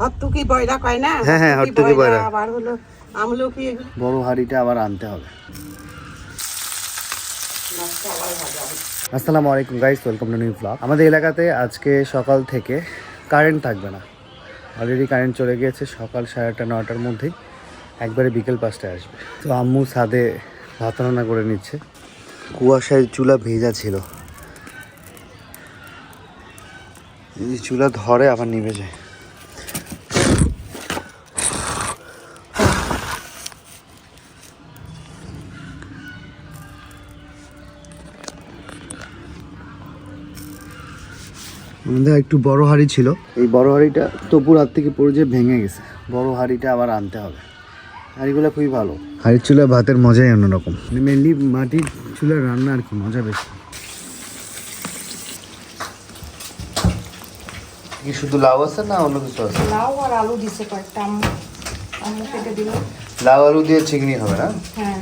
হত্তুকি বয়রা কয় না? হ্যাঁ, হ্যাঁ, হর্তুকি বয়রা। আবার হলো আমলকি। এগুলো বড় হাঁড়িটা আবার আনতে হবে। আসসালামু আলাইকুম guys welcome to new blog আমাদের এলাকাতে আজকে সকাল থেকে কারেন্ট থাকবে না। অলরেডি কারেন্ট চলে গিয়েছে সকাল সাড়ে আটটা নটার মধ্যেই। একবারে বিকেল পাঁচটায় আসবে। তো আম্মু ছাদে ভাত রান্না করে নিচ্ছে। কুয়াশায় চুলা ভেজা ছিল। এই চুলা ধরে আবার নিভে যায়। আমাদের একটু বড় হাঁড়ি ছিল। এই বড় হাঁড়িটা তপুর হাত থেকে পড়ে যে ভেঙে গেছে বড় হাঁড়িটা আবার আনতে হবে। হাঁড়িগুলো খুবই ভালো। হাঁড়ির চুলা ভাতের মজাই অন্যরকম। মেনলি মাটির চুলার রান্না আর কি মজা বেশি। কি শুধু লাউ আছে না অন্য কিছু আছে? লাউ আর আলু দিছে কয়েকটা কেটে দিল। লাউ আলু দিয়ে চিংড়ি হবে না? হ্যাঁ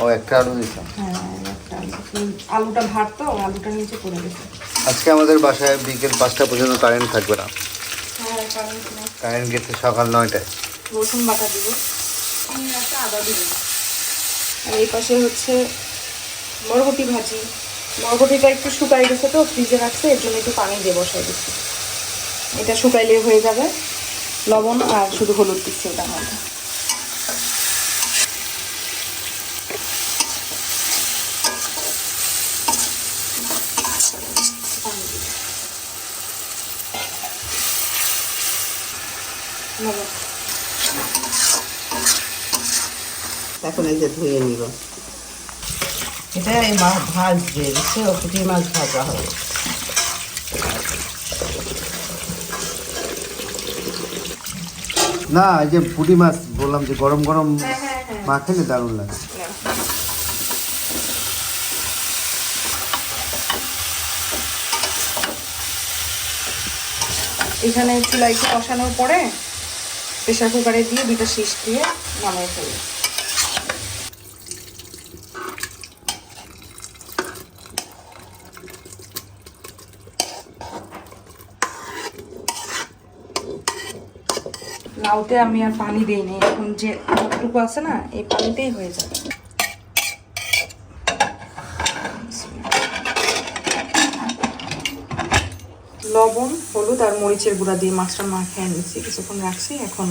ও একটা আলু দিতাম হ্যাঁ একটা আলু। আলুটা ভাত তো আলুটা নিচে পড়ে গেছে আজকে আমাদের বাসায় বিকেল পাঁচটা পর্যন্ত কারেন্ট থাকবে না। হ্যাঁ কারেন্ট গেছে সকাল নয়টায়। রসুন বাটা দিব। আমি একটা আদা দিব। আর এই পাশে হচ্ছে বরবটি ভাজি। বরবটিটা একটু শুকাই গেছে তো ফ্রিজে রাখছে এর জন্য একটু পানি দিয়ে বসাই দিচ্ছি। এটা শুকাইলে হয়ে যাবে লবণ আর শুধু হলুদ দিচ্ছি এটার মধ্যে। এখন এই যে ধুয়ে নিব। এটা এই মাছ ভাজবে বুঝছ? পুঁটি মাছ ভাজা হবে। না এই যে পুঁটি মাছ বললাম যে গরম গরম মাখালে দারুণ লাগে। এখানে একটু বসানোর পরে প্রেশার কুকারে দিয়ে দুটো শীষ দিয়ে নামিয়ে ফেলি। লাউতে আমি আর পানি দিইনি, এখন যে আলুটুকু আছে না, এই পানিতেই হয়ে যাবে। লবণ, হলুদ আর মরিচের গুঁড়া দিয়ে মাছটা মাখিয়ে নিচ্ছি কিছুক্ষণ রাখছি, এখন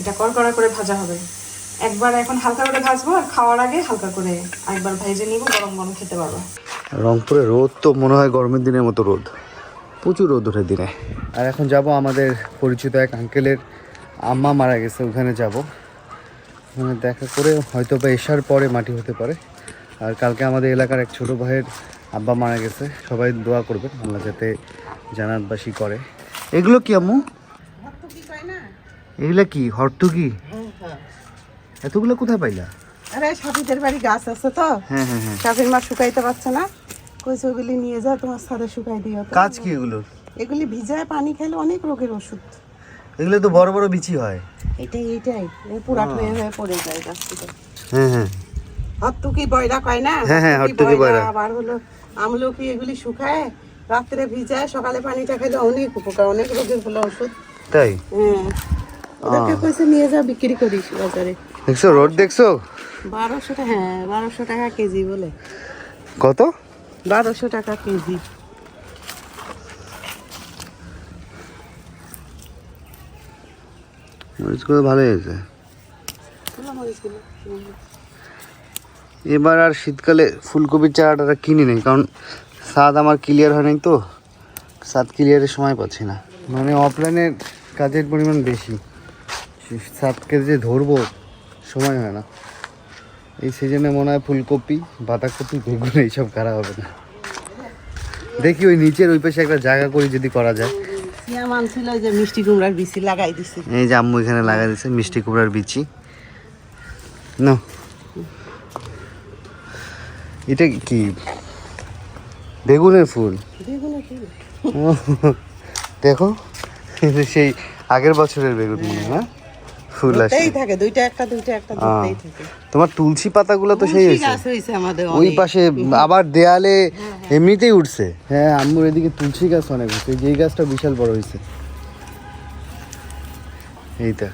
এটা কড়কড়া করে ভাজা হবে। একবার এখন হালকা করে ভাজবো আর খাওয়ার আগে হালকা করে আরেকবার ভেজে নিব, গরম গরম খেতে পারব। রংপুরে রোদ তো মনে হয় গরমের দিনের মতো রোদ। প্রচুর রোদ ওঠে দিনে। আর এখন যাব আমাদের পরিচিত এক আঙ্কেলের আম্মা মারা গেছে, ওখানে যাব। ওখানে দেখা করে হয়তো বা এসার পরে মাটি হতে পারে। আর কালকে আমাদের এলাকার এক ছোট ভাইয়ের আব্বা মারা গেছে, সবাই দোয়া করবেন আমরা যাতে জানাতবাসী করে। এগুলো কি আম্মু? এগুলো কি? হরতুকি? এতগুলো কোথায় পাইলা? আরে সাথীদের বাড়ি গাছ আছে তো। হ্যাঁ হ্যাঁ হ্যাঁ। মা শুকাইতে পারছে না। কইছে ওগুলি নিয়ে যা তোমার সাথে শুকাই দিও কাজ কি এগুলোর এগুলি ভিজায় পানি খাইলে অনেক রোগের ওষুধ। এগুলো তো বড় বড় বিচি হয়। এটাই এটাই। এ পুরা হয়ে হয়ে পড়ে যায় গাছ থেকে হ্যাঁ। হ্যাঁ বয়রা কয় না? হ্যাঁ, হ্যাঁ, হর্তুকি বয়রা। আবার হলো আমলকি এগুলি শুকায় রাত্রে ভিজায় সকালে পানিটা খেলে অনেক উপকার অনেক রোগের বলে ওষুধ। তাই? হ্যাঁ। ওদেরকে কইছে নিয়ে যা বিক্রি করিস বাজারে। দেখছ রোড দেখছ? বারোশো টাকা হ্যাঁ বারোশো টাকা কেজি বলে। কত? বারোশো টাকা কেজি। মরিচগুলো হয়েছে। এবার আর শীতকালে ফুলকপির চারাটা কিনি নেই কারণ স্বাদ আমার ক্লিয়ার হয় নাই তো স্বাদ ক্লিয়ারের সময় পাচ্ছি না। মানে অফলাইনের কাজের পরিমাণ বেশি। স্বাদকে যে ধরবো সময় হয় না। এই সিজনে মনে হয় ফুলকপি বাঁধাকপি বেগুন এইসব করা হবে না। দেখি ওই নিচের ওই পাশে একটা জায়গা করি যদি করা যায়। যে মিষ্টি কুমড়ার বিচি লাগাই দিছি। এই যে আম্মু এখানে লাগা দিয়েছে মিষ্টি কুমড়ার বিচি। না এটা কি? বেগুনের ফুল। দেখো সেই আগের বছরের বেগুন মনে হয়। না? ফুল আসে। থাকে দুইটা একটা দুইটা একটা ধরতেই থাকে। তোমার তুলসী পাতাগুলো তো সেই হয়েছে। ওই পাশে আবার দেয়ালে এমনিতেই উঠছে। হ্যাঁ আম্মুর এদিকে তুলসী গাছ অনেক যেই গাছটা বিশাল বড় হয়েছে। এইটা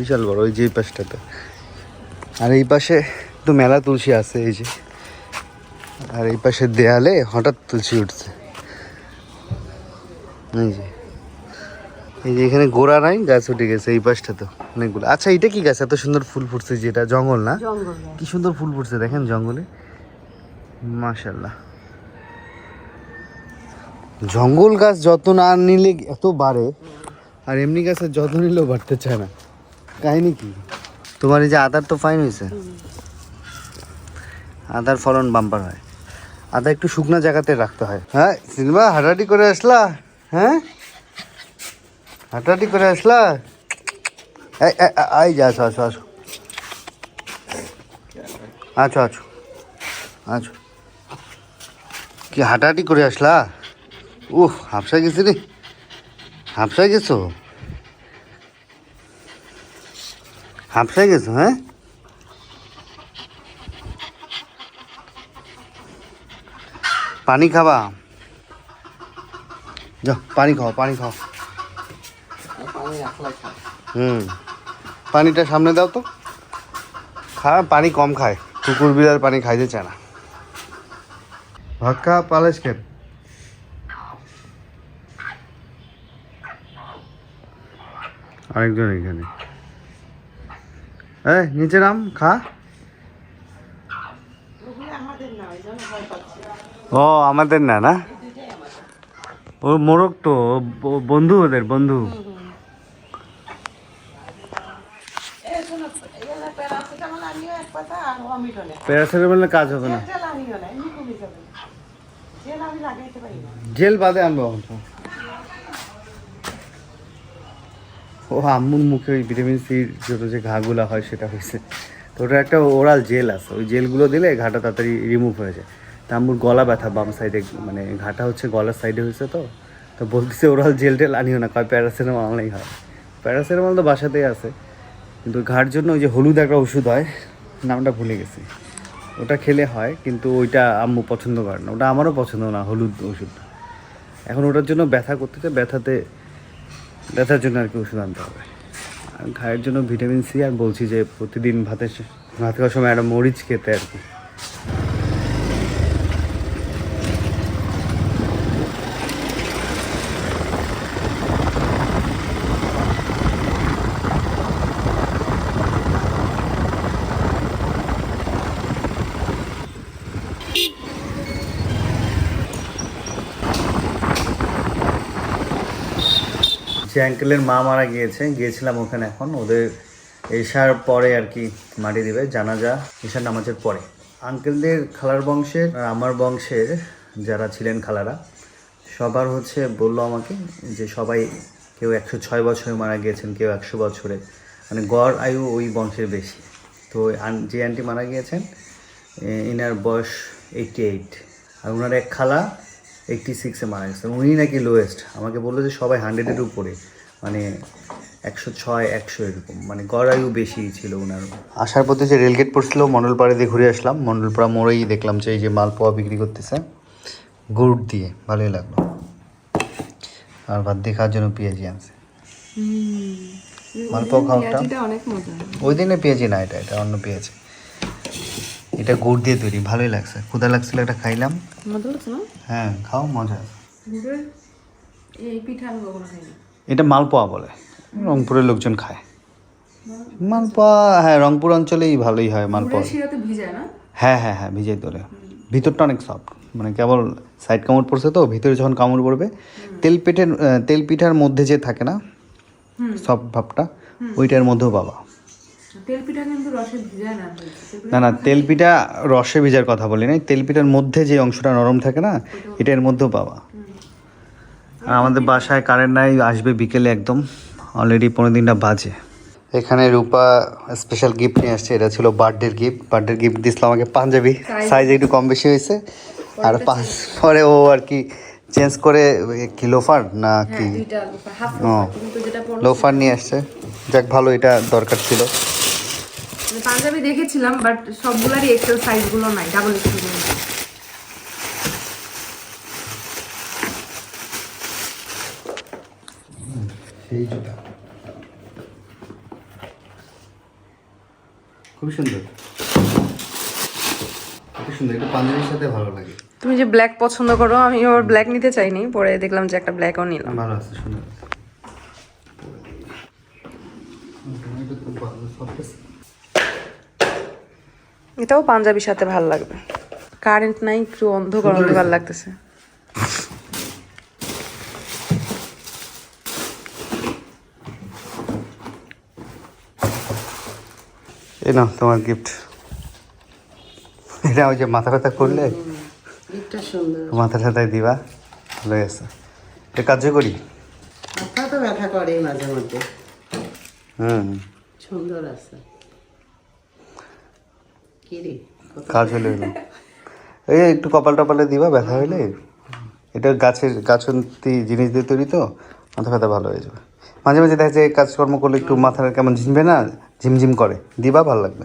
বিশাল বড় ওই যে এই পাশটাতে। আর এই পাশে তো মেলা তুলসী আছে এই যে। আর এই পাশে দেয়ালে হঠাৎ তুলসি উঠছে। এই যে। এই যে এখানে গোড়া নাই গাছ উঠে গেছে এই পাশটা তো অনেকগুলো। আচ্ছা এটা কি গাছ? এত সুন্দর ফুল ফুটছে যেটা জঙ্গল না? জঙ্গল কি সুন্দর ফুল ফুটছে দেখেন জঙ্গলে। মাশাল্লাহ জঙ্গল গাছ যত না নিলে এত বাড়ে আর এমনি গাছের যত নিলেও বাড়তে চায় না। কাহিনি কি? তোমার এই যে আদার তো ফাইন হয়েছে। আদার ফলন বাম্পার হয়। আদা একটু শুকনা জায়গাতে রাখতে হয়। হ্যাঁ সিনেমা হাঁটাহাঁটি করে আসলা? হ্যাঁ? হাঁটাহাঁটি করে আসলা? এই যে, আসো আসো আসো। আছো আছো আছো। কি হাঁটাহাঁটি করে আসলা? উহ হাফসা গেছি রে। হাফসায় গেছো? হাফসায় গেছো হ্যাঁ? পানি খাবা? যাও পানি খাও পানি খাও। হুম। পানিটা সামনে দাও তো। খা, পানি কম খায়। কুকুর বিড়াল পানি খাইতে চায় না। ভাত খা পালেস খেপ আরেকজন এখানে। এই, নিচে নাম, খা ওগুলো আমাদের না ওই জন্য ভয় পাচ্ছি ও, আমাদের না না? ও, মোরগ তো বন্ধু ওদের, বন্ধু। প্যারাসিটামলের কাজ হবে না। জেল বাদে আনব ও, আম্মুর মুখে ওই ভিটামিন সির ছোট যে ঘাগুলো হয় সেটা হয়েছে। তো ওটা একটা ওরাল জেল আছে। ওই জেলগুলো দিলে ঘাটা তাড়াতাড়ি রিমুভ হয়ে যায়। তা গলা ব্যথা বাম সাইডে মানে ঘাটা হচ্ছে গলার সাইডে হয়েছে তো। তো বলতেছে ওরাল জেল টেল আনিও না, কয় প্যারাসিটামল আনলেই হয়। প্যারাসিটামল তো বাসাতেই আছে। কিন্তু ঘাট জন্য ওই যে হলুদ একটা ওষুধ হয়, নামটা ভুলে গেছি। ওটা খেলে হয়, কিন্তু ওইটা আম্মু পছন্দ করে না। ওটা আমারও পছন্দ না, হলুদ ওষুধ। এখন ওটার জন্য ব্যথা করতেছে, ব্যথাতে, ব্যথার জন্য আর কি ওষুধ আনতে হবে। আর ঘায়ের জন্য ভিটামিন সি আর বলছি যে প্রতিদিন ভাতের ভাত খাওয়ার সময় একটা মরিচ খেতে আর কি। যে আঙ্কেলের মা মারা গিয়েছে, গিয়েছিলাম ওখানে এখন। ওদের এশার পরে আর কি মাটি দিবে, জানাজা, এশার নামাজের পরে। আঙ্কেলদের খালার বংশের, আর আমার বংশের যারা ছিলেন খালারা, সবার হচ্ছে বলল আমাকে যে সবাই কেউ একশো ছয় বছরে মারা গিয়েছেন, কেউ একশো বছরে। মানে গড় আয়ু ওই বংশের বেশি। তো যে আন্টি মারা গিয়েছেন, এ- ইনার বয়স এইটটি এইট আর ওনার এক খালা এইটটি সিক্সে মারা গেছেন উনি নাকি লোয়েস্ট আমাকে বলল যে সবাই হান্ড্রেডের উপরে। মানে একশো ছয় একশো এরকম। মানে গড়ায়ু বেশি ছিল ওনার আসার পথে যে রেলগেট পড়ছিল মন্ডলপাড়ে দিয়ে ঘুরে আসলাম। মন্ডলপাড়া মোড়েই দেখলাম যে এই যে মালপোয়া বিক্রি করতেছে গুড় দিয়ে। ভালোই লাগল। আর ভাত দিয়ে খাওয়ার জন্য পেঁয়াজি আনছে। মালপোয়া খাওয়াটা? ওই দিনে পেঁয়াজি না এটা এটা অন্য পেঁয়াজি। এটা গুড় দিয়ে তৈরি ভালোই লাগছে। ক্ষুদা লাগছিল এটা খাইলাম। হ্যাঁ খাও মজা এটা মালপোয়া বলে রংপুরের লোকজন খায়। মালপোয়া? হ্যাঁ রংপুর অঞ্চলেই ভালোই হয় মালপোয়া। হ্যাঁ হ্যাঁ হ্যাঁ ভিজাই তোলে। ভিতরটা অনেক সফট মানে কেবল সাইড কামড় পড়ছে তো ভিতরে যখন কামড় পড়বে তেল আহ, তেল পিঠার মধ্যে যে থাকে না সফট ভাবটা ওইটার মধ্যেও পাবা। তেল কিন্তু রসে ভিজায় না না না তেল পিঠা রসে ভিজার কথা বলি নাই। তেল পিঠার মধ্যে যে অংশটা নরম থাকে না এটার মধ্যেও পাওয়া। আর আমাদের বাসায় কারেন্ট নাই আসবে বিকেলে একদম। অলরেডি পনেরো দিনটা বাজে। এখানে রূপা স্পেশাল গিফট নিয়ে আসছে এটা ছিল বার্থডের গিফট বার্থডের গিফট দিয়েছিল আমাকে পাঞ্জাবি সাইজ একটু কম বেশি হয়েছে। আর পাঁচ পরে ও আর কি চেঞ্জ করে কি লোফার না কি? ও। কিন্তু যেটা লোফার নিয়ে আসছে। যাক ভালো এটা দরকার ছিল। পাঞ্জাবি দেখেছিলাম বাট সবগুলারই এক্সেল সাইজগুলো নাই ডাবল এক্সেলগুলো নাই। সেই জুতা। খুব সুন্দর। খুব সুন্দর এটা পাঞ্জাবির সাথে ভালো লাগে। তুমি যে ব্ল্যাক পছন্দ করো আমি ওর ব্ল্যাক নিতে চাইনি পরে দেখলাম যে একটা ব্ল্যাকও নিলাম। ভালো আছে সুন্দর এটা তো ভালো, soft আছে। এটাও পাঞ্জাবির সাথে ভালো লাগবে। কারেন্ট নাই একটু অন্ধকার অন্ধকার লাগতেছে। এই নাও তোমার গিফট এটা ওই যে মাথা ব্যথা করলে? মাথা ব্যথায় দিবা ভালো আছে এটা কার্যকরী? মাথা তো ব্যথা করে মাঝে মধ্যে। হুম। সুন্দর আছে। কাজ হলে হলো। এই একটু কপাল টপালে দিবা ব্যথা হইলে। এটা গাছের গাছন্তি জিনিস দিয়ে তৈরি তো মাথা ব্যথা ভালো হয়ে যাবে। মাঝে মাঝে দেখা যায় কাজকর্ম করলে একটু মাথাটা কেমন ঝিমবে না ঝিমঝিম করে। দিবা ভালো লাগবে।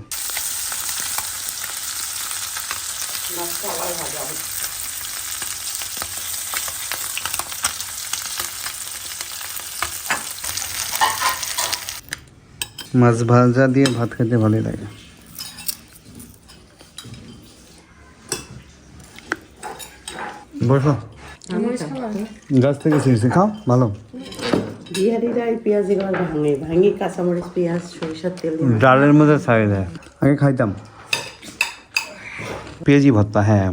মাছ ভাজা দিয়ে ভাত খেতে ভালোই লাগে। বসো। গাছ থেকে ছিঁড়ছি খাও ভালো। বিহারিরা এই পেঁয়াজ এগুলো ভাঙে ভাঙি কাঁচামরিচ পেঁয়াজ সরিষার তেল ডালের মধ্যে ছাড়িয়ে দেয়। আগে খাইতাম। পেঁয়াজি ভর্তা হ্যাঁ।